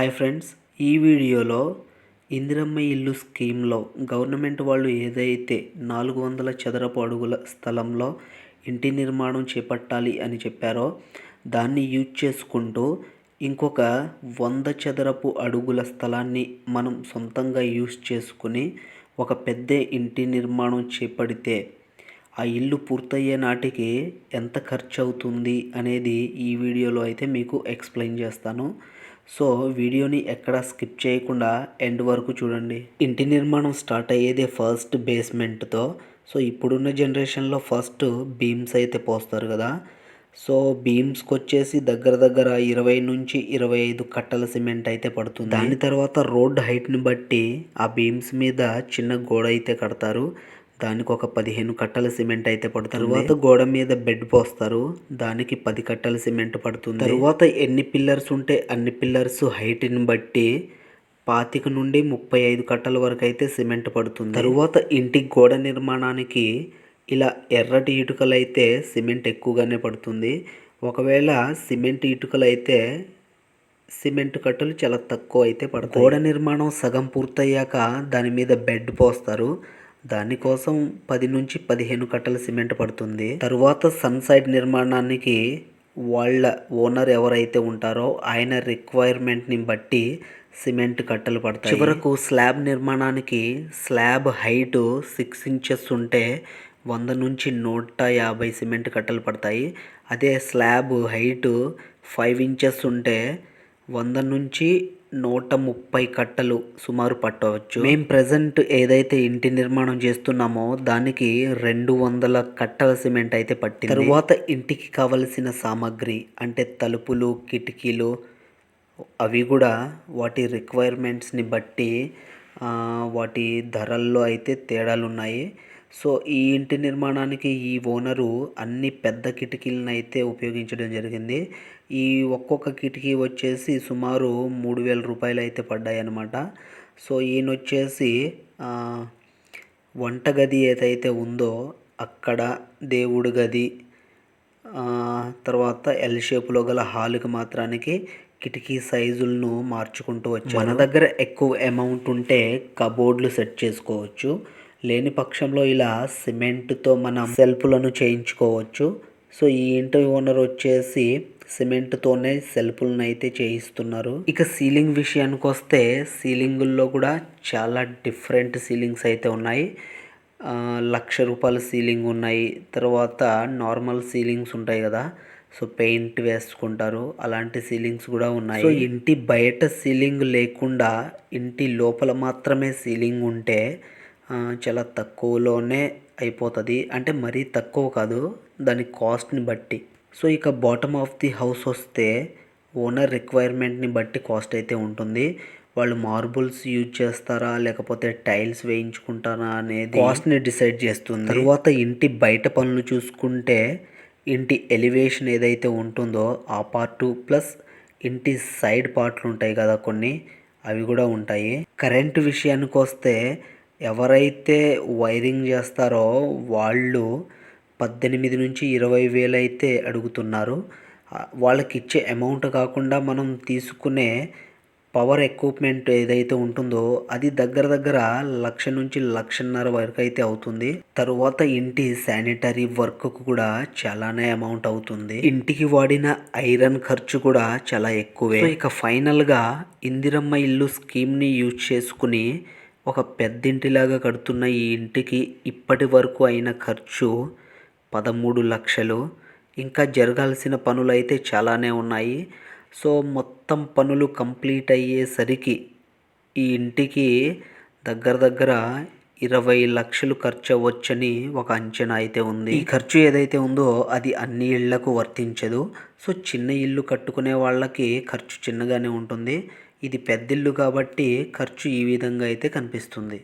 Hi friends ఈ వీడియోలో ఇందిరమ్మ ఇల్లు స్కీమ్లో గవర్నమెంట్ వాళ్ళు ఏదైతే నాలుగు వందల చదరపు అడుగుల స్థలంలో ఇంటి నిర్మాణం చేపట్టాలి అని చెప్పారో దాన్ని యూజ్ చేసుకుంటూ ఇంకొక వంద చదరపు అడుగుల స్థలాన్ని మనం సొంతంగా యూజ్ చేసుకుని ఒక పెద్ద ఇంటి నిర్మాణం చేపడితే ఆ ఇల్లు పూర్తయ్యే నాటికి ఎంత ఖర్చు అవుతుంది అనేది ఈ వీడియోలో అయితే మీకు ఎక్స్ప్లెయిన్ చేస్తాను. సో వీడియోని ఎక్కడ స్కిప్ చేయకుండా ఎండ్ వరకు చూడండి. ఇంటి నిర్మాణం స్టార్ట్ అయ్యేదే ఫస్ట్ బేస్మెంట్తో. సో ఇప్పుడున్న జనరేషన్లో ఫస్ట్ బీమ్స్ అయితే పోస్తారు కదా. సో బీమ్స్కి వచ్చేసి దగ్గర దగ్గర ఇరవై నుంచి ఇరవై ఐదు కట్టల సిమెంట్ అయితే పడుతుంది. దాని తర్వాత రోడ్ హైట్ని బట్టి ఆ బీమ్స్ మీద చిన్న గోడ అయితే కడతారు. దానికి ఒక పదిహేను కట్టల సిమెంట్ అయితే పడుతుంది. తర్వాత గోడ మీద బెడ్ పోస్తారు. దానికి పది కట్టల సిమెంట్ పడుతుంది. తర్వాత ఎన్ని పిల్లర్స్ ఉంటే అన్ని పిల్లర్స్ హైట్ని బట్టి పాతిక నుండి ముప్పై ఐదు కట్టల వరకు అయితే సిమెంట్ పడుతుంది. తరువాత ఇంటి గోడ నిర్మాణానికి ఇలా ఎర్రటి ఇటుకలు అయితే సిమెంట్ ఎక్కువగానే పడుతుంది. ఒకవేళ సిమెంట్ ఇటుకలు అయితే సిమెంట్ కట్టలు చాలా తక్కువ అయితే పడతాయి. గోడ నిర్మాణం సగం పూర్తయ్యాక దాని మీద బెడ్ పోస్తారు. దానికోసం పది నుంచి పదిహేను కట్టల సిమెంట్ పడుతుంది. తరువాత సన్ సైడ్ నిర్మాణానికి వాళ్ళ ఓనర్ ఎవరైతే ఉంటారో ఆయన రిక్వైర్మెంట్ని బట్టి సిమెంట్ కట్టలు పడతాయి. చివరకు స్లాబ్ నిర్మాణానికి స్లాబ్ హైట్ సిక్స్ ఇంచెస్ ఉంటే వంద నుంచి నూట యాభై సిమెంట్ కట్టలు పడతాయి. అదే స్లాబ్ హైట్ ఫైవ్ ఇంచెస్ ఉంటే వంద నుంచి నూట ముప్పై కట్టలు సుమారు పట్టవచ్చు. మేము ప్రజెంట్ ఏదైతే ఇంటి నిర్మాణం చేస్తున్నామో దానికి రెండు వందల కట్టల సిమెంట్ అయితే పట్టింది. తరువాత ఇంటికి కావలసిన సామాగ్రి అంటే తలుపులు కిటికీలు అవి కూడా వాటి రిక్వైర్మెంట్స్ని బట్టి వాటి ధరల్లో అయితే తేడాలు ఉన్నాయి సో ఈ ఇంటి నిర్మాణానికి ఈ ఓనరు అన్ని పెద్ద కిటికీలను అయితే ఉపయోగించడం జరిగింది. ఈ ఒక్కొక్క కిటికీ వచ్చేసి సుమారు మూడు వేల రూపాయలు అయితే పడ్డాయి అన్నమాట సో ఈయన వచ్చేసి వంటగది ఏదైతే ఉందో అక్కడ దేవుడి గది తర్వాత ఎల్ షేప్లో గల హాల్కి మాత్రానికి కిటికీ సైజులను మార్చుకుంటూ వచ్చాను మన దగ్గర ఎక్కువ అమౌంట్ ఉంటే కబోర్డ్లు సెట్ చేసుకోవచ్చు. లేని పక్షంలో ఇలా సిమెంట్తో మనం సెల్ఫ్లను చేయించుకోవచ్చు. సో ఈ ఇంటి ఓనర్ వచ్చేసి సిమెంట్తోనే సెల్ఫ్లను అయితే చేయిస్తున్నారు. ఇక సీలింగ్ విషయానికి వస్తే సీలింగుల్లో కూడా చాలా డిఫరెంట్ సీలింగ్స్ అయితే ఉన్నాయి. లక్ష రూపాయల సీలింగ్ ఉన్నాయి. తర్వాత నార్మల్ సీలింగ్స్ ఉంటాయి కదా. సో పెయింట్ వేసుకుంటారు. అలాంటి సీలింగ్స్ కూడా ఉన్నాయి. సో ఇంటి బయట సీలింగ్ లేకుండా ఇంటి లోపల మాత్రమే సీలింగ్ ఉంటే చాలా తక్కువలోనే అయిపోతుంది. అంటే మరీ తక్కువ కాదు దాని కాస్ట్ని బట్టి. సో ఇక బాటమ్ ఆఫ్ ది హౌస్ వస్తే ఓనర్ రిక్వైర్మెంట్ని బట్టి కాస్ట్ అయితే ఉంటుంది. వాళ్ళు మార్బుల్స్ యూజ్ చేస్తారా లేకపోతే టైల్స్ వేయించుకుంటారా అనేది కాస్ట్ని డిసైడ్ చేస్తుంది. తర్వాత ఇంటి బయట పనులు చూసుకుంటే ఇంటి ఎలివేషన్ ఏదైతే ఉంటుందో ఆ పార్టు ప్లస్ ఇంటి సైడ్ పార్ట్లు ఉంటాయి కదా కొన్ని అవి కూడా ఉంటాయి. కరెంట్ విషయానికి వస్తే ఎవరైతే వైరింగ్ చేస్తారో వాళ్ళు పద్దెనిమిది నుంచి ఇరవై వేలు అయితే అడుగుతున్నారు. వాళ్ళకి ఇచ్చే అమౌంట్ కాకుండా మనం తీసుకునే పవర్ ఎక్విప్మెంట్ ఏదైతే ఉంటుందో అది దగ్గర దగ్గర లక్ష నుంచి లక్షన్నర వరకు అయితే అవుతుంది. తరువాత ఇంటి శానిటరీ వర్క్ కూడా చాలానే అమౌంట్ అవుతుంది. ఇంటికి వాడిన ఐరన్ ఖర్చు కూడా చాలా ఎక్కువే. ఇక ఫైనల్గా ఇందిరమ్మ ఇల్లు స్కీమ్ని యూజ్ చేసుకుని ఒక పెద్దింటిలాగా కడుతున్న ఈ ఇంటికి ఇప్పటి వరకు అయిన ఖర్చు పదమూడు లక్షలు. ఇంకా జరగాల్సిన పనులు అయితే చాలానే ఉన్నాయి. సో మొత్తం పనులు కంప్లీట్ అయ్యేసరికి ఈ ఇంటికి దగ్గర దగ్గర ఇరవై లక్షలు ఖర్చు అవ్వచ్చని ఒక అంచనా అయితే ఉంది. ఈ ఖర్చు ఏదైతే ఉందో అది అన్ని ఇళ్ళకు వర్తించదు. సో చిన్న ఇల్లు కట్టుకునే వాళ్ళకి ఖర్చు చిన్నగానే ఉంటుంది. ఇది పెద్దిల్లు కాబట్టి ఖర్చు ఈ విధంగా అయితే కనిపిస్తుంది.